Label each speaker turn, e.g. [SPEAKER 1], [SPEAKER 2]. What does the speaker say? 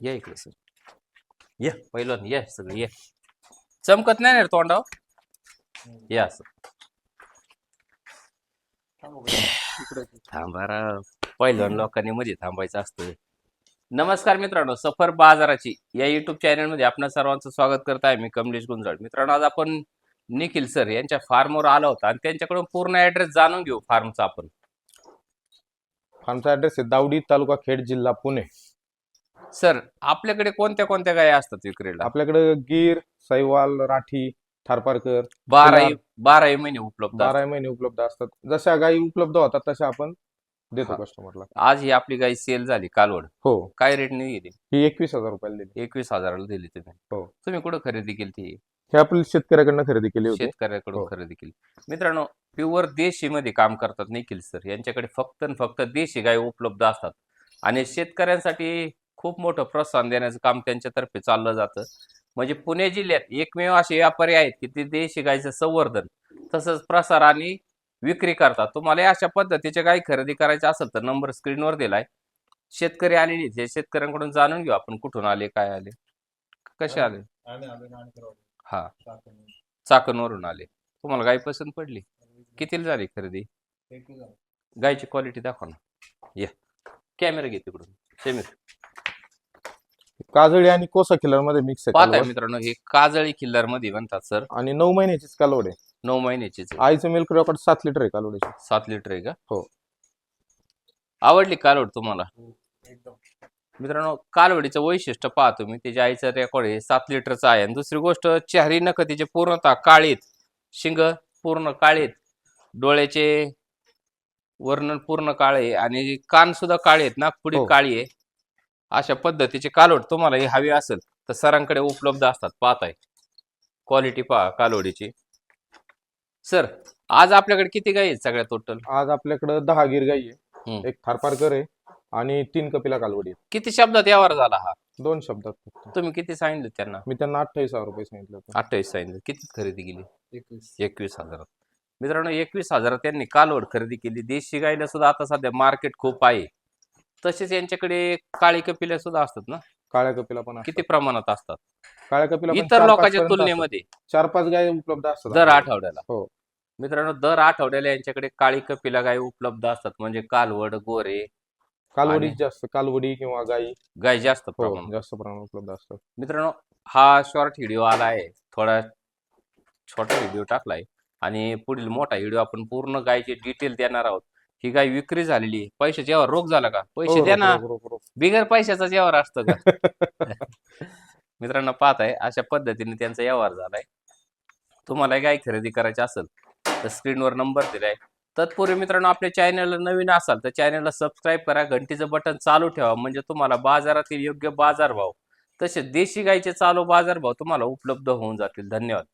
[SPEAKER 1] या इकडे सर. ये. पहिलं ये सगळं ये. चमकत नाही ना रे तोंडावर? या सर. थांबा राव. पहिलं लोकांनी मध्ये थांबायचं असतं. नमस्कार मित्रांनो सफर बाजाराची या युट्यूब चॅनलमध्ये आपणा सर्वांचं स्वागत करत आहे मी कमलेश गुंजाळ. मित्रांनो आज आपण निखिल सर यांच्या फार्मवर आलो होता आणि त्यांच्याकडून पूर्ण ऍड्रेस जाणून घेऊ फार्मचा आपण.
[SPEAKER 2] आमचा ऍड्रेस आहे दावडी तालुका खेड जिल्हा पुणे.
[SPEAKER 1] सर आपल्याकडे कोणत्या कोणत्या गाय असतात विक्रीला?
[SPEAKER 2] आपल्याकडे गीर सैवाल राठी थारपारकर
[SPEAKER 1] बाराही बाराही महिने उपलब्ध असतात.
[SPEAKER 2] बारा महिने उपलब्ध असतात. जशा गायी उपलब्ध होतात तशा आपण देतो
[SPEAKER 1] हा.
[SPEAKER 2] कस्टमरला
[SPEAKER 1] आज ही आपली गाय सेल झाली कालवड.
[SPEAKER 2] हो.
[SPEAKER 1] काय रेटने गेली
[SPEAKER 2] ही एकवीस हजार रुपयाला दिली.
[SPEAKER 1] एकवीस हजाराला दिली तुम्ही.
[SPEAKER 2] हो.
[SPEAKER 1] तुम्ही कुठं खरेदी केली ती
[SPEAKER 2] हे आपल्या शेतकऱ्याकडनं खरेदी केली होती.
[SPEAKER 1] शेतकऱ्याकडून
[SPEAKER 2] हो.
[SPEAKER 1] खरेदी केली. मित्रांनो प्युअर देशी मध्ये काम करतात निखिल सर यांच्याकडे फक्त आणि फक्त देशी गाय उपलब्ध असतात. आणि शेतकऱ्यांसाठी खूप मोठं प्रोत्साहन देण्याचं काम त्यांच्यातर्फे चाललं जातं. म्हणजे पुणे जिल्ह्यात एकमेव असे व्यापारी आहेत की ते देशी गायचं संवर्धन तसंच प्रसार आणि विक्री करतात. तुम्हाला अशा पद्धतीच्या गाय खरेदी करायचे असेल तर नंबर स्क्रीनवर दिलाय. शेतकरी आलेले आहेत. हे शेतकऱ्यांकडून जाणून घेऊ आपण कुठून आले काय आले? कसे आले? हा. चाकणवरून. आले. तुम्हाला गाय पसंत पडली? कितीला झाली खरेदी? गायची क्वालिटी दाखवा ना. या. कॅमेरा घे तिकडून. सेमीर
[SPEAKER 2] काजळी आणि कोसा किलरमध्ये मिक्स आहे
[SPEAKER 1] पाहताय. मित्रांनो हे काजळी किल्लरमध्ये म्हणतात सर
[SPEAKER 2] आणि नऊ महिन्याचीच कालवड आहे.
[SPEAKER 1] नऊ महिन्याचीच आहे.
[SPEAKER 2] आईचं मिल्क रेकॉर्ड सात लिटर आहे कालवडीची.
[SPEAKER 1] सात लिटर आहे का?
[SPEAKER 2] हो.
[SPEAKER 1] आवडली कालवड तुम्हाला? मित्रांनो कालवडीचं वैशिष्ट्य पहा तुम्ही. त्याच्या आईचं रेकॉर्ड आहे सात लिटरचं आहे. आणि दुसरी गोष्ट चारी नख तिचे पूर्णतः काळीत शिंग पूर्ण काळीत डोळ्याचे वर्णन पूर्ण काळे आणि कान सुद्धा काळे आहेत नागपुडी
[SPEAKER 2] हो.
[SPEAKER 1] काळी आहे. अशा पद्धतीचे कालवड तुम्हाला ही हवी असेल तर सरांकडे उपलब्ध असतात. पाहताय. क्वालिटी पहा कालवडीची सर आज आपल्याकडे किती गाई आहेत सगळ्या टोटल
[SPEAKER 2] आज आपल्याकडे दहा गिर गाई
[SPEAKER 1] हम्म.
[SPEAKER 2] आहे एक थारपारकर आहे आणि तीन कपिला कालवडी आहे
[SPEAKER 1] किती शब्दात यावर झाला हा?
[SPEAKER 2] दोन शब्दात फक्त.
[SPEAKER 1] तुम्ही किती सांगितले त्यांना?
[SPEAKER 2] मी त्यांना अठ्ठावीस हजार रुपये सांगितलं होतं.
[SPEAKER 1] अठ्ठावीस सांगितलं. किती खरेदी केली? एकवीस. हजारात मित्रांनो एकवीस हजारात त्यांनी कालवड खरेदी केली. देशी गायला सुद्धा आता सध्या मार्केट खूप आहे. तसेच यांच्याकडे काळी कपिल्या सुद्धा असतात ना?
[SPEAKER 2] काळ्या कपिला पण
[SPEAKER 1] किती प्रमाणात असतात?
[SPEAKER 2] काळ्या कपिला पण
[SPEAKER 1] इतर
[SPEAKER 2] चार-पाच
[SPEAKER 1] लोकांच्या
[SPEAKER 2] पर्यंत असतात.
[SPEAKER 1] तुलनेमध्ये.
[SPEAKER 2] चार पाच गाय उपलब्ध असतात
[SPEAKER 1] दर
[SPEAKER 2] आपल्याकडे.
[SPEAKER 1] आठवड्याला.
[SPEAKER 2] हो.
[SPEAKER 1] मित्रांनो दर आठवड्याला यांच्याकडे काळी कपिला गाय उपलब्ध असतात. म्हणजे कालवड गोरे
[SPEAKER 2] कालवडी
[SPEAKER 1] आणि-
[SPEAKER 2] जास्त कालवडी किंवा गाई.
[SPEAKER 1] गाय जास्त
[SPEAKER 2] हो
[SPEAKER 1] प्रमाणात.
[SPEAKER 2] जास्त प्रमाणात उपलब्ध असतात.
[SPEAKER 1] मित्रांनो हा शॉर्ट व्हिडिओ आला आहे. थोडा छोटा व्हिडिओ टाकलाय. आणि पुढील मोठा व्हिडिओ आपण पूर्ण गायची डिटेल देणार आहोत. ही गाय विक्री झालेली आहे. पैशाचा यावर रोग झाला का? पैसे
[SPEAKER 2] हो,
[SPEAKER 1] द्या
[SPEAKER 2] रोख,
[SPEAKER 1] ना. बिगर पैशाचा व्यवहार असतो का? मित्रांनो पाहताय अशा पद्धतीने त्यांचा व्यवहार झालाय. तुम्हाला गाय खरेदी करायची असेल तर स्क्रीनवर नंबर दिलाय. तत्पूर्वी मित्रांनो आपल्या चॅनलला नवीन असाल तर चॅनलला सबस्क्राईब करा. घंटीचं बटन चालू ठेवा. म्हणजे तुम्हाला बाजारातील योग्य बाजारभाव तसेच देशी गायचे चालू बाजारभाव तुम्हाला उपलब्ध होऊन जातील. धन्यवाद.